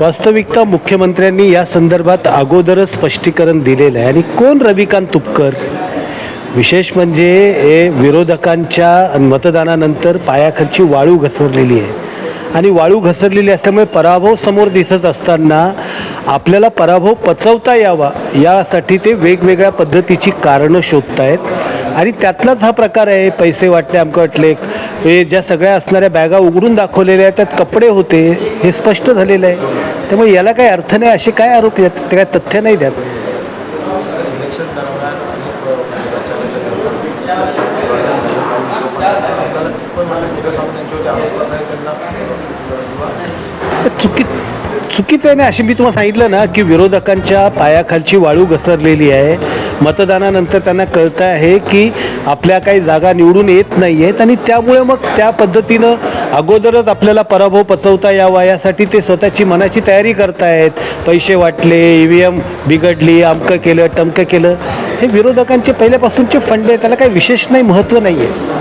वास्तविकता मुख्यमंत्र्यांनी या संदर्भात अगोदरच स्पष्टीकरण दिलेलं आहे. आणि कोण रविकांत तुपकर? विशेष म्हणजे हे विरोधकांच्या मतदानानंतर पायाखालची वाळू घसरलेली आहे. आणि वाळू घसरलेली असल्यामुळे पराभव समोर दिसत असताना आपल्याला पराभव पचवता यावा यासाठी ते वेगवेगळ्या पद्धतीची कारणं शोधतायत. आणि त्यातलाच हा प्रकार आहे. पैसे वाटले आमकं वाटले. हे ज्या सगळ्या असणाऱ्या बॅगा उघडून दाखवलेल्या आहेत त्यात कपडे होते. हे स्पष्ट झालेलं आहे. त्यामुळे याला काही अर्थ नाही असे काय आरोप येत ते काय तथ्य नाही द्यात चुकी चुकीचं आहे ना. अशी मी तुम्हाला सांगितलं ना की विरोधकांच्या पायाखालची वाळू घसरलेली आहे. मतदानानंतर त्यांना कळतं आहे की आपल्या काही जागा निवडून येत नाही आहेत आणि त्यामुळे मग त्या पद्धतीनं अगोदरच आपल्याला पराभव पचवता यावा. यासाठी ते स्वतःची मनाची तयारी करतायत. पैसे वाटले ई व्ही एम बिघडली अमकं केलं टमकं केलं. हे विरोधकांचे पहिल्यापासूनचे फंड आहे त्याला काही विशेष नाही महत्त्व नाही आहे